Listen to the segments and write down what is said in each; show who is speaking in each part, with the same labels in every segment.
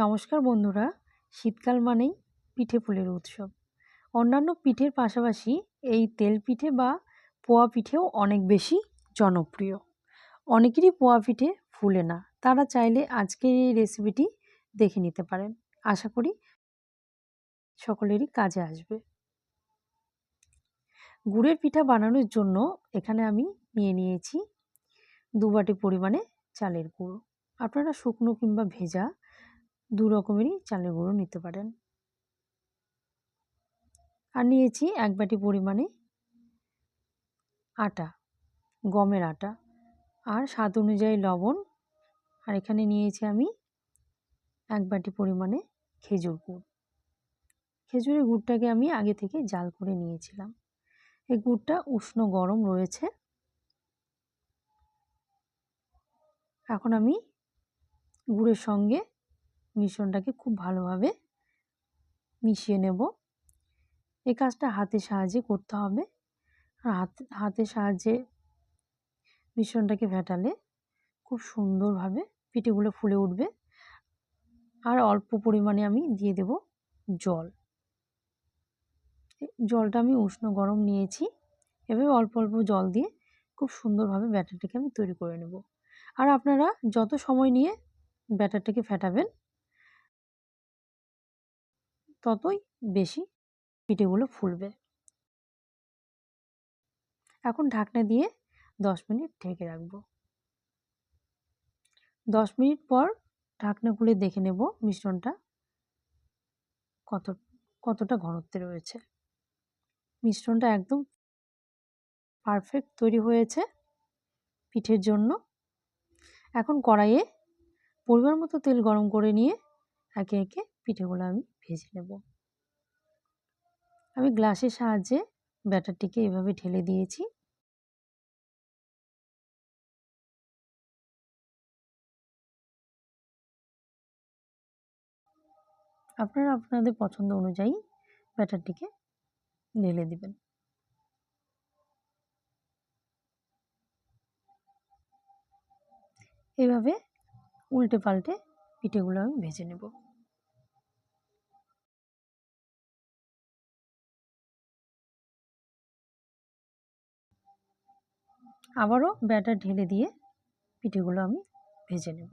Speaker 1: নমস্কার বন্ধুরা। শীতকাল মানেই পিঠে পুলির উৎসব। অন্যান্য পিঠের পাশাপাশি এই তেল পিঠে বা পোয়া পিঠেও অনেক বেশি জনপ্রিয়। অনেকেরই পোয়া পিঠে ফুলে না। তারা চাইলে আজকের এই রেসিপিটি দেখে নিতে পারেন। আশা করি সকলেরই কাজে আসবে। গুড়ের পিঠা বানানোর জন্য এখানে আমি নিয়ে নিয়েছি দু বাটি পরিমাণে চালের গুঁড়ো। আপনারা শুকনো কিংবা ভেজা দু রকমেরই চালের গুঁড়ো নিতে পারেন। আর নিয়েছি এক বাটি পরিমাণে আটা, গমের আটা। আর স্বাদ অনুযায়ী লবণ। আর এখানে নিয়েছি আমি এক বাটি পরিমাণে খেজুর গুড়। খেজুরের গুড়টাকে আমি আগে থেকে জাল করে নিয়েছিলাম। এই গুড়টা উষ্ণ গরম রয়েছে। এখন আমি গুড়ের সঙ্গে মিশ্রণটাকে খুব ভালোভাবে মিশিয়ে নেব। এই কাজটা হাতের সাহায্যে করতে হবে। আর হাত, হাতের সাহায্যে মিশ্রণটাকে ফেটালে খুব সুন্দরভাবে পিঠেগুলো ফুলে উঠবে। আর অল্প পরিমাণে আমি দিয়ে দেব জল। জলটা আমি উষ্ণ গরম নিয়েছি। এভাবে অল্প অল্প জল দিয়ে খুব সুন্দরভাবে ব্যাটারটাকে আমি তৈরি করে নেব। আর আপনারা যত সময় নিয়ে ব্যাটারটাকে ফেটাবেন ততই বেশি পিঠেগুলো ফুলবে। এখন ঢাকনা দিয়ে দশ মিনিট ঢেকে রাখব। দশ মিনিট পর ঢাকনা খুলে দেখে নেব মিশ্রণটা কত, কতটা ঘনত্বে রয়েছে। মিশ্রণটা একদম পারফেক্ট তৈরি হয়েছে পিঠের জন্য। এখন কড়াইয়ে পরিমাণ মতো তেল গরম করে নিয়ে একে একে পিঠেগুলো আমি ভেজে নেব। আমি গ্লাসের সাহায্যে ব্যাটারটিকে এভাবে ঢেলে দিয়েছি। আপনারা আপনাদের পছন্দ অনুযায়ী ব্যাটারটিকে ঢেলে দিবেন। এভাবে উল্টে পাল্টে পিঠেগুলো আমি ভেজে নেব। আবারও ব্যাটার ঢেলে দিয়ে পিঠেগুলো আমি ভেজে নেব।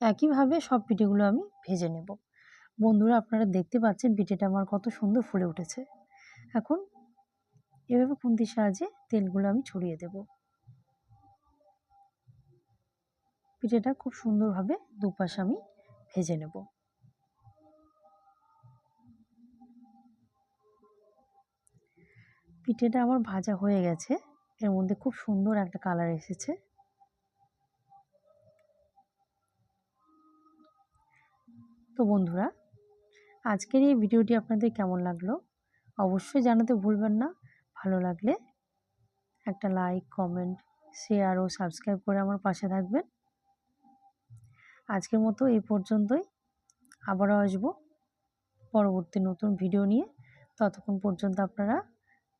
Speaker 1: একইভাবে সব পিঠেগুলো আমি ভেজে নেব। বন্ধুরা, আপনারা দেখতে পাচ্ছেন পিঠেটা আমার কত সুন্দর ফুলে উঠেছে। এখন এভাবে খুন্তির সাহায্যে তেলগুলো আমি ছড়িয়ে দেব। পিঠেটা খুব সুন্দরভাবে দুপাশ আমি ভেজে নেব। পিঠেটা আমার ভাজা হয়ে গেছে। এর মধ্যে খুব সুন্দর একটা কালার এসেছে। তো বন্ধুরা, আজকের এই ভিডিওটি আপনাদের কেমন লাগল? অবশ্যই জানাতে ভুলবেন না। ভালো লাগলে একটা লাইক কমেন্ট শেয়ার ও সাবস্ক্রাইব করে আমার পাশে থাকবেন। আজকের মতো এই পর্যন্তই। আবারও আসব পরবর্তী নতুন ভিডিও নিয়ে। ততক্ষণ পর্যন্ত আপনারা